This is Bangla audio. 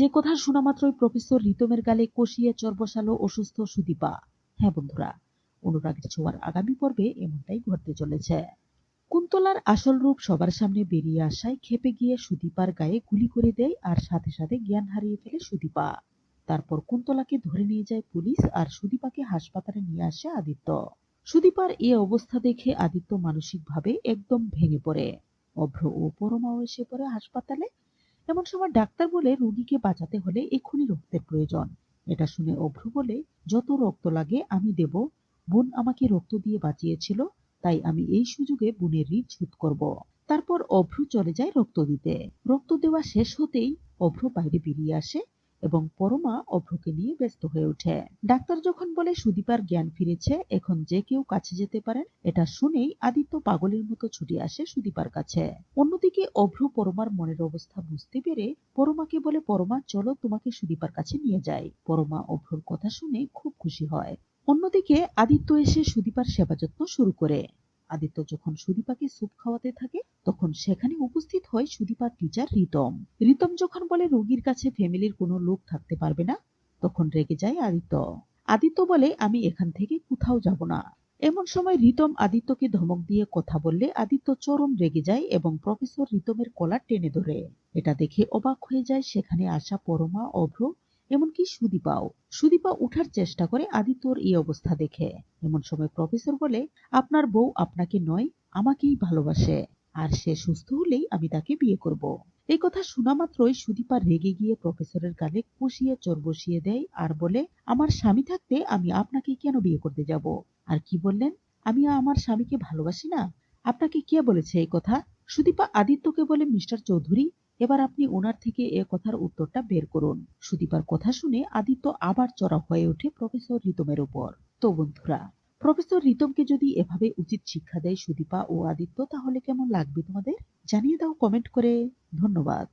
যে কথা শোনা মাত্রই প্রফেসর রিতমের গালে কষিয়ে চর বসালো অসুস্থ সুদীপা। হ্যাঁ বন্ধুরা অনুরাগের ছোঁয়ার আগামী পর্বে এমনটাই ঘটতে চলেছে। কুন্তলার আসল রূপ সবার সামনে বেরিয়ে আসায় খেপে গিয়ে সুদীপার গায়ে গুলি করে দেয় আর সাথে সাথে জ্ঞান হারিয়ে ফেলে সুদীপা। তারপর কুন্তলাকে ধরে নিয়ে যায় পুলিশ আর সুদীপাকে হাসপাতালে নিয়ে আসে আদিত্য। সুদীপার এ অবস্থা দেখে আদিত্য মানসিকভাবে একদম ভেঙে পড়ে। অভ্র ও পরমাও এসে পড়ে হাসপাতালে এমন সময় ডাক্তার বলে, রোগীকে বাঁচাতে হলে এক্ষুনি রক্তের প্রয়োজন। এটা শুনে অভ্র বলে, যত রক্ত লাগে, আমি দেব। বোন আমাকে রক্ত দিয়ে বাঁচিয়েছিল, তাই আমি এই সুযোগে বোনের ঋণ শোধ করব। তারপর অভ্র চলে যায় রক্ত দিতে। রক্ত দেওয়া শেষ হতেই অভ্র বাইরে বেরিয়ে আসে। এবং পরমা অভ্রকে নিয়ে ব্যস্ত হয়ে ওঠে। ডাক্তার যখন বলে সুদীপার জ্ঞান ফিরেছে, এখন যে কেউ কাছে যেতে পারেন, এটা শুনেই আদিত্য পাগলের মতো ছুটে আসে সুদীপার কাছে। অন্যদিকে অভ্র পরমার মনের অবস্থা বুঝতে পেরে পরমাকে বলে, পরমা, চলো তোমাকে সুদীপার কাছে নিয়ে যাই। পরমা অভ্রর কথা শুনে খুব খুশি হয়। অন্যদিকে আদিত্য এসে সুদীপার সেবা যত্ন শুরু করে। আদিত্য যখন সুদীপাকে স্যুপ খাওয়াতে থাকে, তখন সেখানে উপস্থিত হয় সুদীপার টিচার রিতম। রিতম যখন বলে, রোগীর কাছে ফ্যামিলির কোনো লোক থাকতে পারবে না, তখন রেগে যায় আদিত্য। আদিত্য বলে, আমি এখান থেকে কোথাও যাব না। এমন সময় রিতম আদিত্যকে ধমক দিয়ে কথা বললে, আদিত্য চরম রেগে যায় এবং প্রফেসর রিতমের কলার টেনে ধরে। এটা দেখে অবাক হয়ে যায়, সেখানে আসা পরমা, অভ্র এমনকি সুদীপাও। সুদীপা উঠার চেষ্টা করে আদিত্যর এই অবস্থা দেখে। এমন সময় প্রফেসর বলে, আপনার বউ আপনাকে নয়, আমাকেই ভালোবাসে। আর সে সুস্থ হলেই আমি তাকে বিয়ে করব। এই কথা শোনা মাত্রই সুদীপা রেগে গিয়ে প্রফেসরের গালে কষিয়ে চোর বসিয়ে দেয় আর বলে, আমার স্বামী থাকতে আমি আপনাকে কেন বিয়ে করতে যাব? আর কি বললেন? আমি আমার স্বামীকে ভালোবাসি না। আপনাকে কে বলেছে এই কথা? সুদীপা আদিত্যকে বলে, মিস্টার চৌধুরী এবার আপনি ওনার থেকে এ কথার উত্তরটা বের করুন। সুদীপার কথা শুনে আদিত্য আবার চড়া হয়ে ওঠে প্রফেসর রিতমের উপর। তো বন্ধুরা, প্রফেসর রিতমকে যদি এভাবে উচিত শিক্ষা দেয় সুদীপা ও আদিত্য, তাহলে কেমন লাগবে তোমাদের? জানিয়ে দাও কমেন্ট করে। ধন্যবাদ।